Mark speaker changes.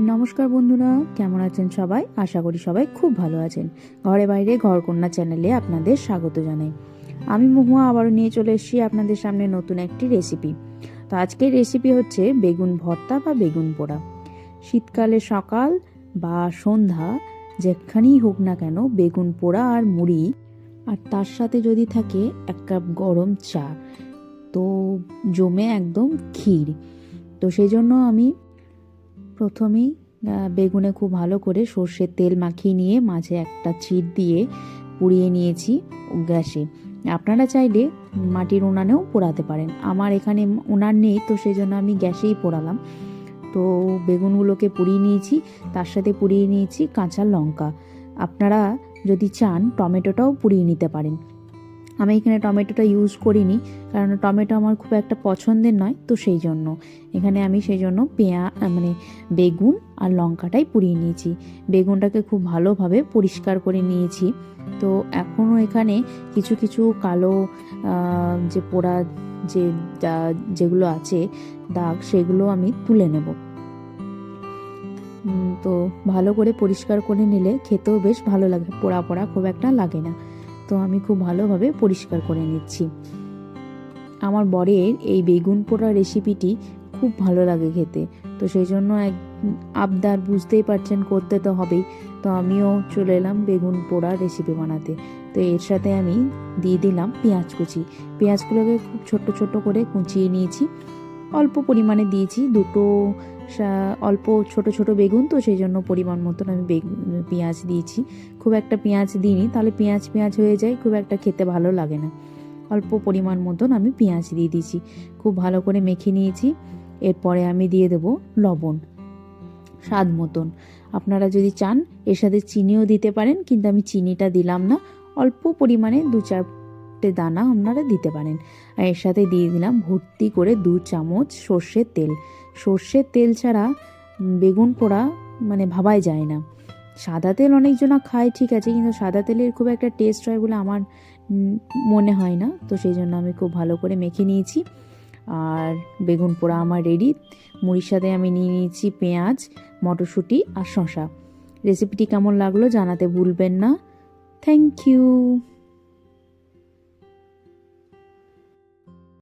Speaker 1: নমস্কার বন্ধুরা, কেমন আছেন সবাই? আশা করি সবাই খুব ভালো আছেন। ঘরে বাইরে ঘরকন্যা চ্যানেলে আপনাদের স্বাগত জানাই। আমি মহুয়া, আবারও নিয়ে চলে এসেছি আপনাদের সামনে নতুন একটি রেসিপি। তো আজকের রেসিপি হচ্ছে বেগুন ভর্তা বা বেগুন পোড়া। শীতকালে সকাল বা সন্ধ্যা, যেখানেই হোক না কেন, বেগুন পোড়া আর মুড়ি, আর তার সাথে যদি থাকে এক কাপ গরম চা, তো জমে একদম ক্ষীর। তো সেই জন্য আমি প্রথমেই বেগুনে খুব ভালো করে সর্ষের তেল মাখিয়ে নিয়ে মাঝে একটা চিট দিয়ে পুড়িয়ে নিয়েছি গ্যাসে। আপনারা চাইলে মাটির উনানেও পোড়াতে পারেন। আমার এখানে উনান নেই, তো সেই জন্য আমি গ্যাসেই পোড়ালাম। তো বেগুনগুলোকে পুড়িয়ে নিয়েছি, তার সাথে পুড়িয়ে নিয়েছি কাঁচা লঙ্কা। আপনারা যদি চান, টমেটোটাও পুড়িয়ে নিতে পারেন। আমি এখানে টমেটোটা ইউজ করিনি, কারণ টমেটো আমার খুব একটা পছন্দের নয়, তো সেই জন্য। এখানে আমি সেই জন্য পেঁয়া মানে বেগুন আর লঙ্কাটাই পুড়িয়ে নিয়েছি। বেগুনটাকে খুব ভালোভাবে পরিষ্কার করে নিয়েছি। তো এখনও এখানে কিছু কিছু কালো যে পোড়া, যে যেগুলো আছে, দাগ, সেগুলো আমি তুলে নেব। তো ভালো করে পরিষ্কার করে নিলে খেতেও বেশ ভালো লাগে, পোড়া পোড়া খুব একটা লাগে না। তো আমি খুব ভালোভাবে পরিষ্কার করে নিচ্ছি। আমার বরের এই বেগুন পোড়া রেসিপিটি খুব ভালো লাগে খেতে। তো সেই জন্য এক আবদার বুঝতেই পারছেন করতে তো হবেই। তো আমিও চলে এলাম বেগুন পোড়া রেসিপি বানাতে। তো এর সাথে আমি দিয়ে দিলাম পেঁয়াজ কুচি। পেঁয়াজগুলোকে খুব ছোট্ট ছোট্ট করে কুচিয়ে নিয়েছি। অল্প পরিমাণে দিয়েছি, দুটো অল্প ছোট ছোট বেগুন, তো সেই জন্য পরিমাণ মতন আমি পেঁয়াজ দিয়েছি। খুব একটা পেঁয়াজ দিইনি, তাহলে পেঁয়াজ পেঁয়াজ হয়ে যায়, খুব একটা খেতে ভালো লাগে না। অল্প পরিমাণ মতন আমি পেঁয়াজ দিয়ে দিয়েছি, খুব ভালো করে মেখে নিয়েছি। এরপরে আমি দিয়ে দেব লবণ, স্বাদ মতন। আপনারা যদি চান, এর সাথে চিনিও দিতে পারেন, কিন্তু আমি চিনিটা দিলাম না। অল্প পরিমাণে দু চারটে দানা আপনারা দিতে পারেন। আর এর সাথে দিয়ে দিলাম ভর্তি করে দু চামচ সর্ষের তেল। সর্ষের তেল ছাড়া বেগুন পোড়া মানে ভাবাই যায় না। সাদা তেল অনেকজনা খায়, ঠিক আছে, কিন্তু সাদা তেলের খুব একটা টেস্ট হয় বলে আমার মনে হয় না। তো সেই জন্য আমি খুব ভালো করে মেখে নিয়েছি। আর বেগুন পোড়া আমার রেডি মুড়ির সাথে আমি নিয়ে নিয়েছি পেঁয়াজ, মটরশুঁটি আর শশা রেসিপিটি কেমন লাগল জানাতে ভুলবেন না। Thank you